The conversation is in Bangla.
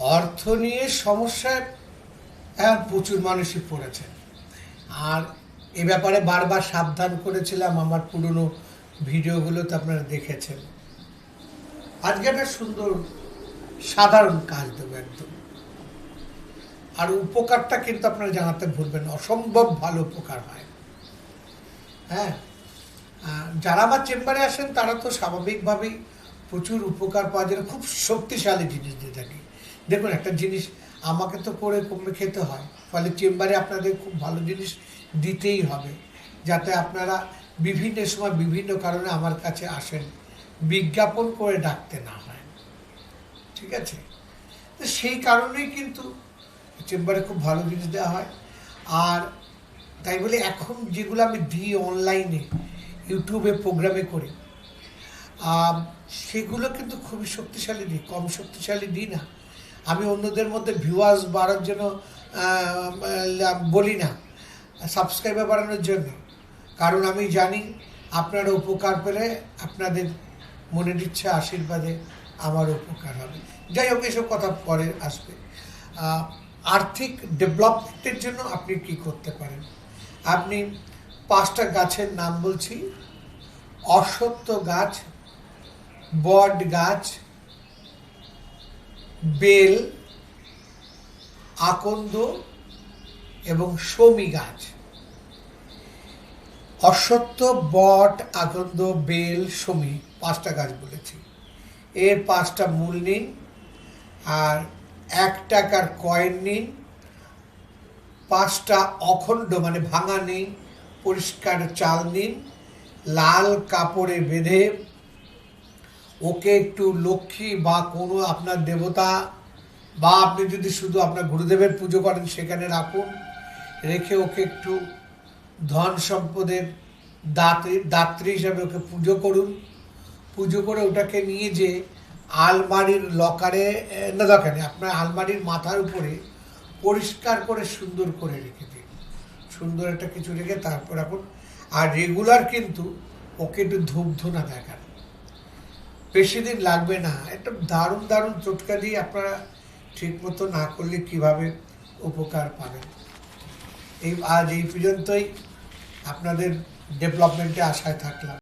অর্থ নিয়ে সমস্যায় এখন প্রচুর মানুষই পড়েছে। আর এ ব্যাপারে বারবার সাবধান করেছিলাম আমার পুরনো ভিডিওগুলোতে আপনারা দেখেছেন। আজকে একটা সুন্দর, সাধারণ কাজ দেবো একদম। আর উপকারটা কিন্তু আপনারা জানাতে ভুলবেন অসম্ভব ভালো উপকার হয়। হ্যাঁ যারা আমার চেম্বারে আসেন তারা তো স্বাভাবিকভাবেই প্রচুর উপকার পাওয়া যায়, খুব শক্তিশালী জিনিস দিয়ে থাকি। দেখুন, একটা জিনিস আমাকে তো করে কমে খেতে হয়। ফলে চেম্বারে আপনাদের খুব ভালো জিনিস দিতেই হবে, যাতে আপনারা বিভিন্ন সময় বিভিন্ন কারণে আমার কাছে আসেন, বিজ্ঞাপন করে ডাকতে না হয়। ঠিক আছে? তো সেই কারণেই কিন্তু চেম্বারে খুব ভালো জিনিস দেওয়া হয়। আর তাই বলে এখন যেগুলো আমি দিই অনলাইনে, ইউটিউবে প্রোগ্রামে করি সেগুলো কিন্তু খুবই শক্তিশালী দিই, কম শক্তিশালী দিই না। আমি অন্যদের মধ্যে ভিউয়ার্স বাড়ার জন্য বলি না সাবস্ক্রাইবার বাড়ানোর জন্য। কারণ আমি জানি আপনারা উপকার পেলে আপনাদের মনের ইচ্ছা, আশীর্বাদে আমার উপকার হবে। যাই হোক, এসব কথা পরে আসবে। আর্থিক ডেভেলপমেন্টের জন্য আপনি কি করতে পারেন? আপনি পাঁচটা গাছের নাম বলছি। অসত্য গাছ, বট গাছ বেল, আকন্দ এবং শমী গাছ। অশ্বত্থ, বট, আকন্দ, বেল শমী পাঁচটা গাছ বলেছি। এর পাঁচটা মূল নিন আর এক টাকার কয়েন নিন পাঁচটা অখণ্ড মানে ভাঙা নিন পরিষ্কার চাল নিন লাল কাপড়ে বেঁধে ওকে একটু লক্ষ্মী বা কোনো আপনার দেবতা, বা আপনি যদি শুধু আপনার গুরুদেবের পুজো করেন সেখানে রাখুন। রেখে ওকে একটু ধন সম্পদের দাত্রী দাত্রী হিসাবে ওকে পুজো করুন। পুজো করে ওটাকে নিয়ে যে আলমারির লকারে না দরকার আপনার আলমারির মাথার উপরে পরিষ্কার করে সুন্দর করে রেখে দিন। সুন্দর একটা কিছু রেখে তারপর এখন আর রেগুলার কিন্তু ওকে একটু ধূপ ধুনা দেখান। বেশি দিন লাগবে না। একটা দারুণ দারুণ চটকা দিয়ে আপনারা ঠিক মতো না করলে কীভাবে উপকার পাবেন? এই, আজ এই পর্যন্তই। আপনাদের ডেভেলপমেন্টে আশায় থাকলাম।